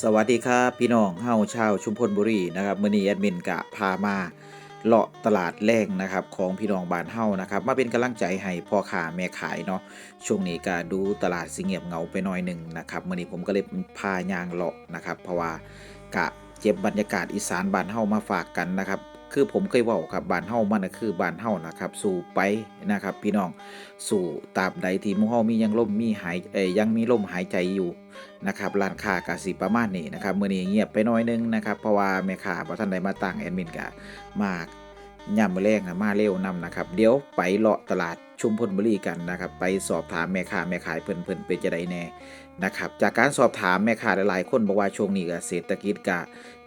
สวัสดีครับพี่น้องเฮาชาวชุมพลบุรีนะครับมื้อนี้แอดมินกะพามาเลาะตลาดแรงนะครับของพี่น้องบ้านเฮานะครับมาเป็นกำลังใจให้พ่อค้าแม่ขายเนาะช่วงนี้ก็ดูตลาดสิเงียบเงาไปหน่อยหนึ่งนะครับมื้อนี้ผมก็เลยพายางเลาะนะครับ เพราะว่ากะเจ็บบรรยากาศอีสานบ้านเฮามาฝากกันนะครับ คือผมเคยว่าครับบ้านเฮามันคือบ้านเฮานะครับ สู่ไปนะครับ พี่น้องสู่ตราบใดที่มู่เฮามียังลมมีหายเอ้ยยังมีลมหายใจอยู่นะครับร้านค้ากสิประมาณนี้นะครับเมื่อนี้เงียบไปน้อยนึงนะครับ เพราะว่าแม่ค้าบ่ทันได้มาตั้งแอดมินกะมาก ย่ำมือแรงน่ะมาเร็วนํนะครับ เดี๋ยวไปเลาะตลาดชุมพลบุรีกันนะครับ ไปสอบถามแม่ค้าแม่ขายเพิ่นเพิ่นเป็นจะไดแน่นะครับ จากการสอบถามแม่ค้าหลายๆคนบอกว่าช่วงนี้ก็เศรษฐกิจก็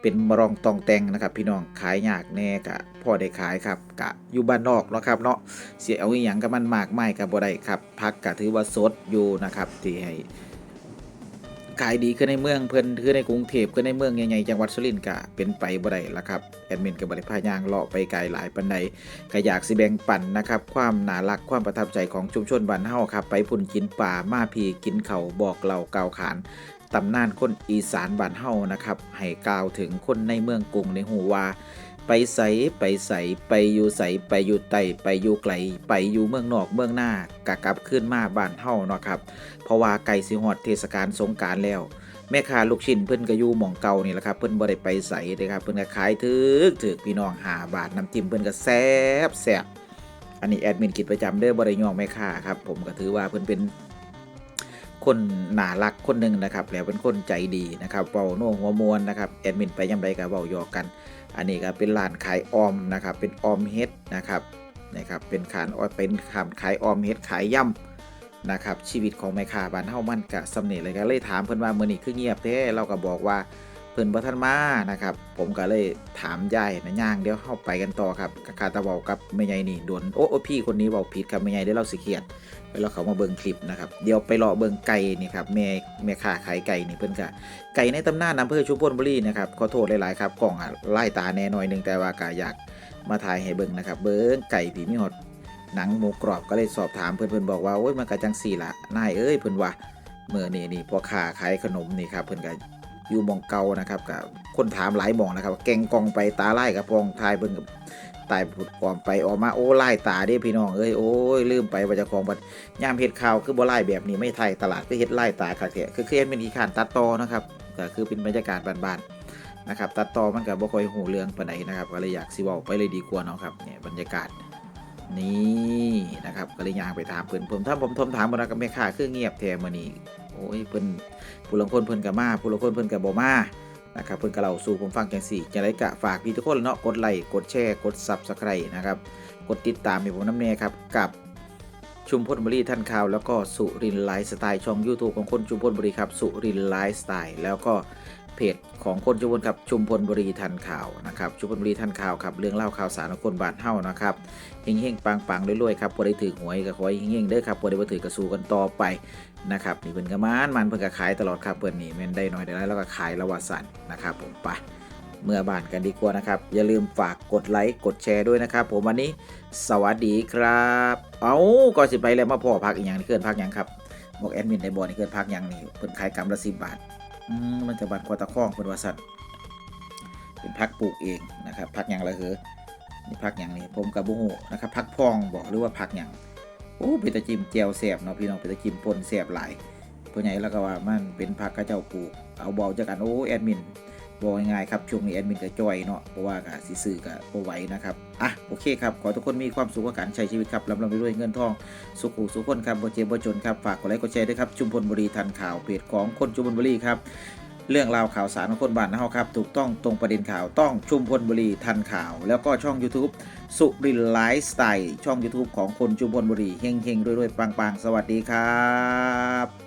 เป็นมรองตองแตงนะครับ พี่น้องขายยากแน่ก็พอได้ขายครับกะอยู่บ้านนอกเนาะครับเนาะเสียเอาอีหยังกับมันมากไมายก็บ่ได้ครับพักก็ถือว่าสดอยู่นะครับที่ให้ ขายดีขึ้นในเมืองเพิ่นคือในกรุงเทพคือในเมืองใหญ่ๆจังหวัดสุรินทร์ก็เป็นไปบ่ได้ละครับแอดมินก็บ่ได้พายางเลาะไปไกลหลายปานใดก็อยากสิแบ่งปันนะครับความน่ารักความประทับใจของชุมชนบ้านเฮาครับไปพุ่นกินป่ามาพีกินเขาบอกเล่าเก่าขานตำนานคนอีสานบ้านเฮานะครับให้กล่าวถึงคนในเมืองกรุงในหูว่า ไปใสไปใสไปอยู่ใสไปอยู่ไตไปอยู่ไกล ไปอยู่เมืองนอกเมืองหน้ากะกลับขึ้นมาบ้านเฮาเนาะครับ เพราะว่าไก่สิฮอดเทศกาลสงการแล้ว แม่ค้าลูกชิ้นเพิ่นก็อยู่หม่องเก่านี่แหละครับเพิ่นบ่ได้ไปใส่เด้ครับเพิ่นก็ขายถึกถึกพี่น้อง5บาทน้ำจิ้มเพิ่นก็แซ่บแซ่บอันนี้แอดมินคิดประจำเด้อบ่ได้ย่องแม่ค้าครับผมก็ถือว่าเพิ่นเป็น คนน่ารักคนหนึ่งนะครับแล้วเป็นคนใจดีนะครับเป่าโน่หัวมวนนะครับแอดมินไปยามใดก็เป่าหยอกกัน อันนี้ก็เป็นร้านขายออมนะครับเป็นออมเฮ็ดนะครับนะครับเป็นขานออยเป็นขามขายออมเฮ็ดขายย่ำนะครับชีวิตของแม่ค้าบ้านเฮามันกะสำเนีเลยก็เลยถามเพิ่นว่ามื้อนี้คือเงียบแท้เราก็บอกว่า เพิ่นบ่ทันมานะครับ ผมก็เลยถามยายนะย่างเดี๋ยวเฮาไปกันต่อครับกะคาตะเว้ากับแม่ใหญ่นี่โดนโอ้โอพี่คนนี้เว้าผิดครับแม่ใหญ่เดี๋ยวเราสิเครียดไปเราเขามาเบิ่งคลิปนะครับเดี๋ยวไปรอเบิ่งไก่นี่ครับแม่แม่ค้าขายไก่นี่เพิ่นก็ไก่ในตำนานอำเภอชุมพลบุรีนะครับขอโทษหลายๆครับกล่องอะไล่ตาแน่หน่อยหนึงแต่ว่าก็อยากมาถ่ายให้เบิ่งนะครับ เบิ่งไก่ผีมีหดหนังหมูกรอบก็เลยสอบถามเพื่อนเพื่อนบอกว่าโอ้ยมันก็จังสี่ละนายเอ้ยเพื่อนว่าเมื่อนี่นี่พอค้าขายขนมนี่ครับเพื่อนก็ อยู่มองเก่านะครับกับคนถามหลายมองนะครับ แกงกองไปตาไล่กับปองทายเพิ่นกับตายผุดออมไปออกมาโอ้ไล่ตาเด้พี่น้องเอ้ยโอ้ยลืมไปว่าจะของบัดยามเฮ็ดข่าวคือบ่ไล่แบบนี้ไม่ไทยตลาดก็เฮ็ดไล่ตาคักแท้คือคือเฮ็ดเป็นอีขานตัดต่อนะครับก็คือเป็นบรรยากาศบ้านๆนะครับ ตัดต่อมันก็บ่ค่อยหูเรื่องปานใดนะครับก็เลยอยากสิเว้าไปเลยดีกว่าเนาะครับเนี่ยบรรยากาศนี่นะครับก็เลยย่างไปถามเพิ่อนผมถ้าผมทมถามบ่ได้ก็แม่ค้าคือเงียบแท้มื้อนี้ โอ้ยเพิ่นผู้ลังคนเพิ่นกับมาผู้ลังคนเพิ่นกับบ่มานะครับเพิ่นกับเราสู่ผมฟังจังสี่จะไรก็ฝากพี่ทุกคนเนาะกดไลค์กดแชร์กดซับสไครต์นะครับกดติดตามให้ผมน้ำแน่ครับกับชุมพลบุรีท่านข่าว แล้วก็สุรินไลฟ์สไตล์ช่อง YouTube ของคนชุมพลบุรีครับสุรินไลฟ์สไตล์แล้วก็ เพจของคนชุมพลครับชุมพลบุรีทันข่าวนะครับชุมพลบุรีทันข่าวครับเรื่องเล่าข่าวสารของคนบานเฮานะครับเฮงเฮงปังปังรวยๆครับพอได้ถือหวยก็ขอให้เฮงเฮงเด้อครับพอได้บ่ถือกระสูกันต่อไปนะครับนี่เพิ่นก็มานมันเพิ่นก็ขายตลอดครับเพิ่นนี่แม่นได้น้อยได้แล้วก็ขายละว่าสั่นนะครับผมไปเมื่อบานกันดีกว่านะครับ อย่าลืมฝากกดไลค์กดแชร์ด้วยนะครับ ผมวันนี้สวัสดีครับ เอาก่อนสิไปแล้วมาพ่อพักอีกอย่างนี่เคลื่อนพักหยังครับบอกแอดมินในบอร์นี่เคลื่อนพักหยังนี่เพิ่นขายกำละสิบบาท มันจะบัดควาตะข้องเป็นวัสัตเป็นพักปลูกเองนะครับพักอยังละเหรอนี่พักอยังนี่ผมกับบุหูนะครับพักพองบอกหรือว่าพักอยังโอ้เป็นตะจิมเจียวแสบเนาะพี่น้องเป็นตะจิมปนแสบหลายผู้ใหญ่แล้วก็ว่ามันเป็นพักกระเจ้าปลูกเอาเบาจากกันโอ้แอดมิน บอกง่ายๆครับช่วงนี้แอดมินก็จ่อยเนาะเพราะว่ากสิซื้อก็บ่ไหวนะครับอะโอเคครับขอทุกคนมีความสุขกับการใช้ชีวิตครับลำลำไปด้วยเงินทอง สุขุสุขคนครับบ่เจ็บบ่จนครับฝากกดไลค์กดแชร์ด้วยครับชุมพลบุรีทันข่าวเพจของคนชุมพลบุรีครับเรื่องราวข่าวสารของคนบ้านเฮาครับ ถูกต้องตรงประเด็นข่าวต้องชุมพลบุรีทันข่าว แล้วก็ช่อง YouTube สุรินไลฟ์สไตล์ช่อง YouTube ของคนชุมพลบุรีเฮงๆรวยๆปังๆ สวัสดีครับ